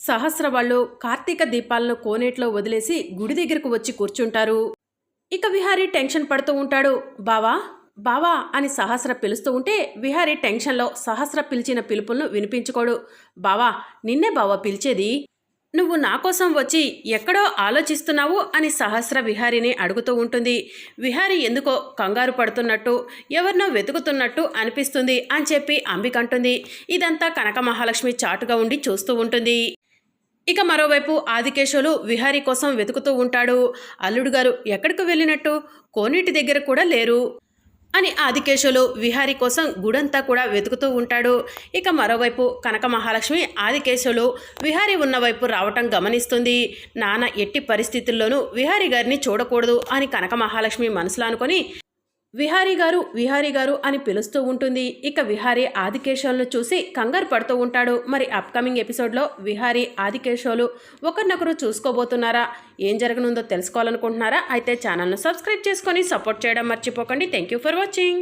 సహస్ర వాళ్ళు కార్తీక దీపాలను కోనేట్లో వదిలేసి గుడి దగ్గరకు వచ్చి కూర్చుంటారు. ఇక విహారీ టెన్షన్ పడుతూ ఉంటాడు. బావా బావా అని సహస్ర పిలుస్తూ ఉంటే విహారీ టెన్షన్లో సహస్ర పిలిచిన పిలుపులను వినిపించుకోడు. బావా నిన్నే బావా పిలిచేది? నువ్వు నా కోసం వచ్చి ఎక్కడో ఆలోచిస్తున్నావు? అని సహస్ర విహారిని అడుగుతూ ఉంటుంది. విహారి ఎందుకో కంగారు పడుతున్నట్టు ఎవరినో వెతుకుతున్నట్టు అనిపిస్తుంది అని చెప్పి అంబికంటుంది ఇదంతా కనక మహాలక్ష్మి చాటుగా ఉండి చూస్తూ ఉంటుంది. ఇక మరోవైపు ఆదికేశవులు విహారీ కోసం వెతుకుతూ ఉంటాడు. అల్లుడు గారు ఎక్కడికి వెళ్ళినట్టు? కోనేటి దగ్గర కూడా లేరు. అని ఆదికేశవులు విహారీ కోసం గుడంతా కూడా వెతుకుతూ ఉంటాడు. ఇక మరోవైపు కనక మహాలక్ష్మి ఆదికేశవులు విహారీ ఉన్న వైపు రావటం గమనిస్తుంది. నాన్న ఎట్టి పరిస్థితుల్లోనూ విహారీ గారిని చూడకూడదు అని కనక మహాలక్ష్మి మనసులో అనుకొని విహారీ గారు విహారీ గారు అని పిలుస్తూ ఉంటుంది. ఇక విహారీ ఆదికేశవులను చూసి కంగారు పడుతూ ఉంటాడు. మరి అప్కమింగ్ ఎపిసోడ్లో విహారీ ఆదికేశవులు ఒకరినొకరు చూసుకోబోతున్నారా? ఏం జరగనుందో తెలుసుకోవాలనుకుంటున్నారా? అయితే ఛానల్ను సబ్స్క్రైబ్ చేసుకొని సపోర్ట్ చేయడం మర్చిపోకండి. Thank you for watching